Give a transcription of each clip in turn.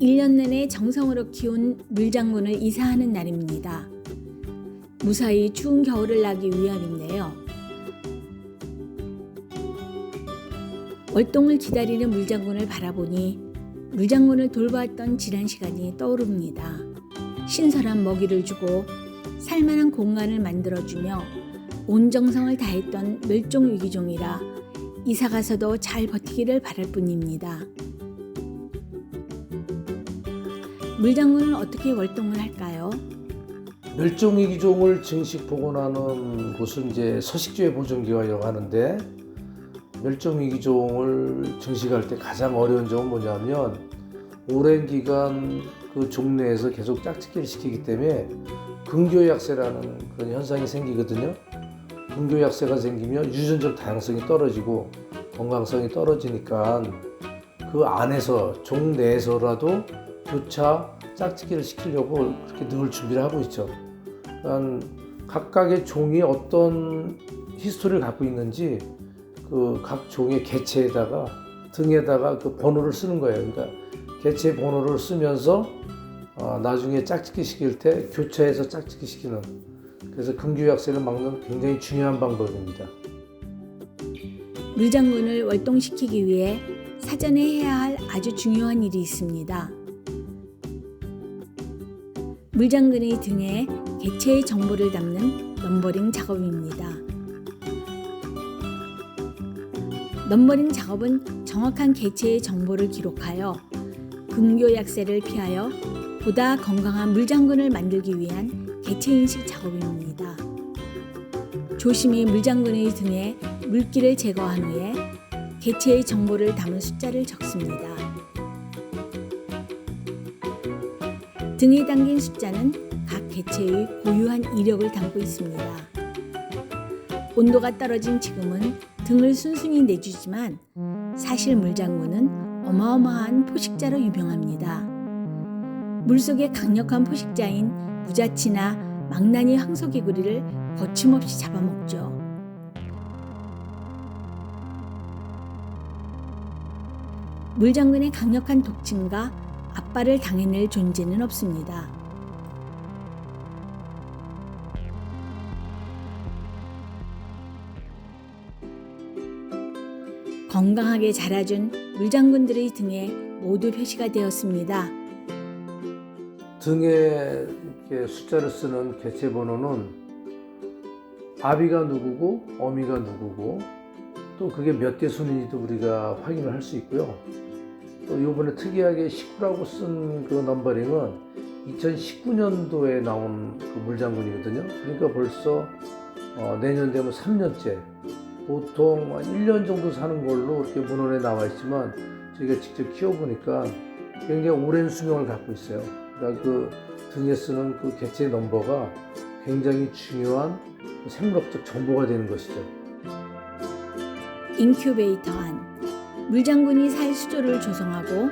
1년 내내 정성으로 키운 물장군을 이사하는 날입니다. 무사히 추운 겨울을 나기 위함인데요. 월동을 기다리는 물장군을 바라보니 물장군을 돌보았던 지난 시간이 떠오릅니다. 신선한 먹이를 주고 살만한 공간을 만들어주며 온 정성을 다했던 멸종 위기종이라 이사 가서도 잘 버티기를 바랄 뿐입니다. 물장군은 어떻게 월동을 할까요? 멸종위 기종을 증식 복원하는 곳은 이제 서식지회 보존기관이라고 하는데 멸종위 기종을 증식할 때 가장 어려운 점은 뭐냐면 오랜 기간 그 종내에서 계속 짝짓기를 시키기 때문에 근교약세라는 그런 현상이 생기거든요. 근교약세가 생기면 유전적 다양성이 떨어지고 건강성이 떨어지니까 그 안에서 종 내에서라도 교차 짝짓기를 시키려고 그렇게 늘 준비를 하고 있죠. 그러니까 각각의 종이 어떤 히스토리를 갖고 있는지 그 각 종의 개체에다가 등에다가 그 번호를 쓰는 거예요. 그러니까 개체 번호를 쓰면서 어, 나중에 짝짓기 시킬 때 교차해서 짝짓기 시키는 그래서 근교약세를 막는 굉장히 중요한 방법입니다. 물장군을 월동시키기 위해 사전에 해야 할 아주 중요한 일이 있습니다. 물장군의 등에 개체의 정보를 담는 넘버링 작업입니다. 넘버링 작업은 정확한 개체의 정보를 기록하여 근교약세를 피하여 보다 건강한 물장군을 만들기 위한 개체인식 작업입니다. 조심히 물장군의 등에 물기를 제거한 후에 개체의 정보를 담은 숫자를 적습니다. 등에 담긴 숫자는 각 개체의 고유한 이력을 담고 있습니다. 온도가 떨어진 지금은 등을 순순히 내주지만 사실 물장군은 어마어마한 포식자로 유명합니다. 물속의 강력한 포식자인 무자치나 망나니 황소개구리를 거침없이 잡아먹죠. 물장군의 강력한 독침과 압발을 당해낼 존재는 없습니다. 건강하게 자라준 물장군들의 등에 모두 표시가 되었습니다. 등에 숫자를 쓰는 개체 번호는 아비가 누구고 어미가 누구고 또 그게 몇 대 순인지도 우리가 확인을 할 수 있고요. 또 이번에 특이하게 19라고 쓴 그 넘버링은 2019년도에 나온 그 물장군이거든요. 그러니까 벌써 어, 내년 되면 3년째. 보통 한 1년 정도 사는 걸로 이렇게 문헌에 나와 있지만 저희가 직접 키워보니까 굉장히 오랜 수명을 갖고 있어요. 그러니까 그 등에 쓰는 그 개체 넘버가 굉장히 중요한 생물학적 정보가 되는 것이죠. 인큐베이터 안 물장군이 살 수조를 조성하고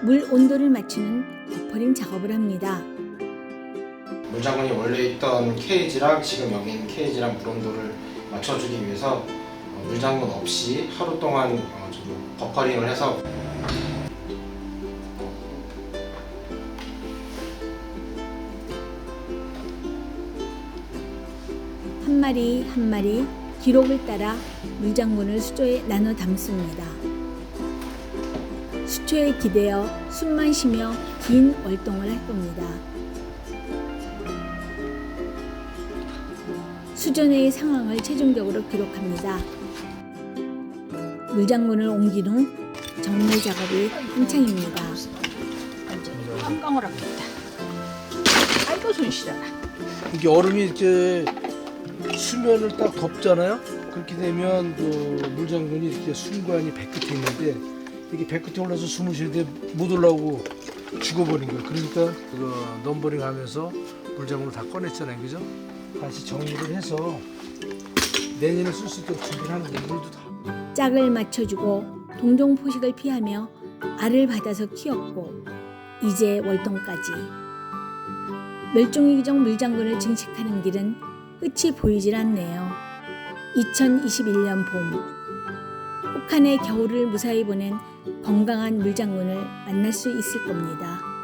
물 온도를 맞추는 버퍼링 작업을 합니다. 물장군이 원래 있던 케이지랑 지금 여기 있는 케이지랑 물 온도를 맞춰주기 위해서 어, 물장군 없이 하루 동안 어, 좀 버퍼링을 해서 한 마리 한 마리 기록을 따라 물장군을 수조에 나눠 담습니다. 수초에 기대어 숨만 쉬며 긴 월동을 할 겁니다. 수조 내의 상황을 최종적으로 기록합니다. 물장군을 옮긴 후 정리 작업이 한창입니다. 깜깜을 하겠다. 아이고 손실아. 이게 얼음이 이렇게 수면을 딱 덮잖아요. 그렇게 되면 그 물장군이 이렇게 숨관이 배끝에 있는데 이게 배끝에 올라서 숨을 쉬는데 못 올라오고 죽어버린 거예요. 그러니까 그 넘버링 하면서 물장군을 다 꺼냈잖아요. 그죠? 다시 정리를 해서 내년에 쓸 수 있도록 준비를 하는 거예요. 물도 다. 짝을 맞춰주고 동종 포식을 피하며 알을 받아서 키웠고 이제 월동까지 멸종위기종 물장군을 증식하는 길은 끝이 보이질 않네요. 2021년 봄 혹한의 겨울을 무사히 보낸 건강한 물장군을 만날 수 있을 겁니다.